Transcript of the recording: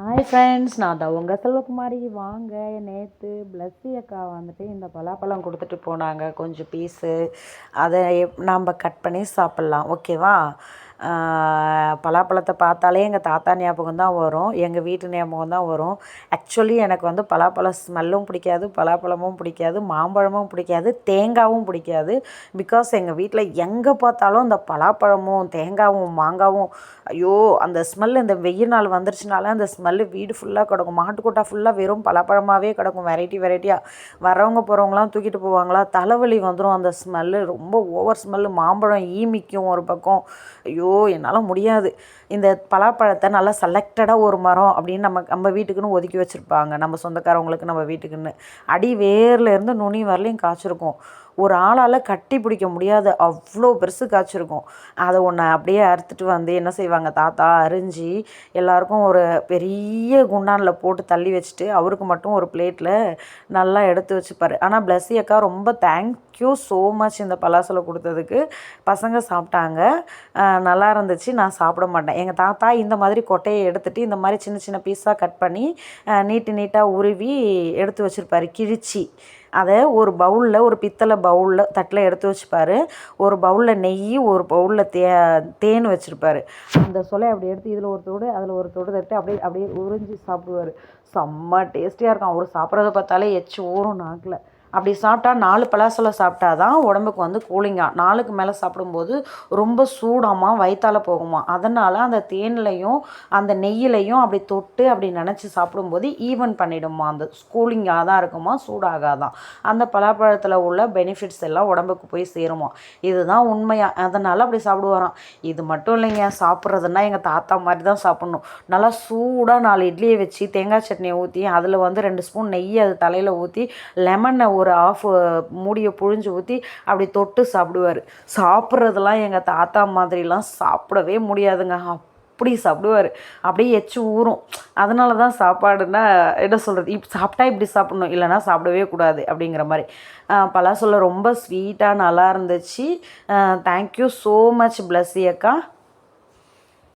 Hi friends நான் தான் உங்கள் செல்வகுமாரி. வாங்க நேற்று பிளஸ்ஸி அக்கா வந்துட்டு இந்த பலாப்பழம் கொடுத்துட்டு போனாங்க. கொஞ்சம் பீஸு. அதை நம்ம கட் பண்ணி சாப்பிட்லாம். ஓகேவா பலாப்பழத்தை பார்த்தாலே எங்கள் தாத்தா ஞாபகம் தான் வரும். எங்கள் வீட்டு ஞாபகம் தான் வரும். ஆக்சுவலி எனக்கு வந்து பலாப்பழம் ஸ்மெல்லும் பிடிக்காது பலாப்பழமும் பிடிக்காது மாம்பழமும் பிடிக்காது தேங்காவும் பிடிக்காது. பிகாஸ் எங்கள் வீட்டில் எங்கே பார்த்தாலும் இந்த பலாப்பழமும் தேங்காவும் மாங்காவும் ஐயோ அந்த ஸ்மெல் இந்த வெயில் நாள் வந்துருச்சுனால அந்த ஸ்மெல்லு வீடு ஃபுல்லாக கிடக்கும். மாட்டுக்கோட்டா ஃபுல்லாக வெறும் பலாப்பழமாகவே கிடக்கும். வெரைட்டி வெரைட்டியாக வரவங்க போகிறவங்களாம் தூக்கிட்டு போவாங்களா? தலைவலி வந்துடும் அந்த ஸ்மெல்லு ரொம்ப ஓவர் ஸ்மெல்லு மாம்பழம் ஈமிக்கும் ஒரு பக்கம். ஐயோ என்னால் முடியாது. இந்த பலாப்பழத்தை நல்லா செலக்டடாக ஒரு மரம் அப்படின்னு நம்ம நம்ம வீட்டுக்குன்னு ஒதுக்கி வச்சுருப்பாங்க. நம்ம சொந்தக்காரவங்களுக்கு நம்ம வீட்டுக்குன்னு. அடி வேர்லேருந்து நுனி வரலையும் காய்ச்சிருக்கும். ஒரு ஆளால் கட்டி பிடிக்க முடியாது. அவ்வளோ பெருசு காய்ச்சிருக்கும். அதை ஒன்று அப்படியே அறுத்துட்டு வந்து என்ன செய்வாங்க? தாத்தா அரிஞ்சு எல்லாருக்கும் ஒரு பெரிய குண்டானில் போட்டு தள்ளி வச்சுட்டு அவருக்கு மட்டும் ஒரு பிளேட்டில் நல்லா எடுத்து வச்சுப்பார். ஆனால் பிளஸ்ஸி அக்கா ரொம்ப தேங்க்யூ ஸோ மச் இந்த பலாசலை கொடுத்ததுக்கு. பசங்க சாப்பிட்டாங்க. நல்லா இருந்துச்சு. நான் சாப்பிட மாட்டேன். எங்கள் தாத்தா இந்த மாதிரி கொட்டையை எடுத்துகிட்டு இந்த மாதிரி சின்ன சின்ன பீஸாக கட் பண்ணி நீட்டு நீட்டாக உருவி எடுத்து வச்சுருப்பாரு. கிழிச்சி. அதை ஒரு பவுலில் ஒரு பித்தளை பவுலில் தட்டில் எடுத்து வச்சுப்பாரு. ஒரு பவுலில் நெய் ஒரு பவுலில் தே தேன் வச்சுருப்பாரு. அந்த சொலை அப்படி எடுத்து இதில் ஒரு தோடு அதில் ஒரு தோடு தட்டு அப்படியே அப்படியே உறிஞ்சி சாப்பிடுவார். செம்ம டேஸ்டியாக இருக்கும். அவர் சாப்பிட்றத பார்த்தாலே எச்சு ஊறும் நாக்கில். அப்படி சாப்பிட்டா நாலு பலாசலம் சாப்பிட்டா தான் உடம்புக்கு வந்து கூலிங்காக நாலுக்கு மேலே சாப்பிடும்போது ரொம்ப சூடாமா வயிற்றால் போகுமா. அதனால் அந்த தேன்லையும் அந்த நெய்யிலையும் அப்படி தொட்டு அப்படி நினச்சி சாப்பிடும்போது ஈவன் பண்ணிடுமா. அந்த கூலிங்காக தான் இருக்குமா சூடாகாதான். அந்த பலாப்பழத்தில் உள்ள பெனிஃபிட்ஸ் எல்லாம் உடம்புக்கு போய் சேருமா. இதுதான் உண்மையாக அதனால் அப்படி சாப்பிடுவாராம். இது மட்டும் இல்லைங்க. சாப்பிட்றதுன்னா எங்கள் தாத்தா மாதிரி தான் சாப்பிட்ணும். நல்லா சூடாக நாலு இட்லியை வச்சு தேங்காய் சட்னியை ஊற்றி அதில் வந்து ரெண்டு ஸ்பூன் நெய் அது தலையில் ஊற்றி லெமனை ஒரு ஆஃப் மூடியை புழிஞ்சு ஊற்றி அப்படி தொட்டு சாப்பிடுவார். சாப்பிட்றதெல்லாம் எங்கள் தாத்தா மாதிரிலாம் சாப்பிடவே முடியாதுங்க. அப்படி சாப்பிடுவார். அப்படியே எச்சு ஊறும். அதனால தான் சாப்பாடுனா என்ன சொல்கிறது இப் சாப்பிட்டா இப்படி சாப்பிட்ணும். இல்லைனா சாப்பிடவே கூடாது அப்படிங்கிற மாதிரி. பலாசொல்ல ரொம்ப ஸ்வீட்டாக நல்லா இருந்துச்சு. தேங்க்யூ ஸோ மச் பிளஸ்ஸி அக்கா.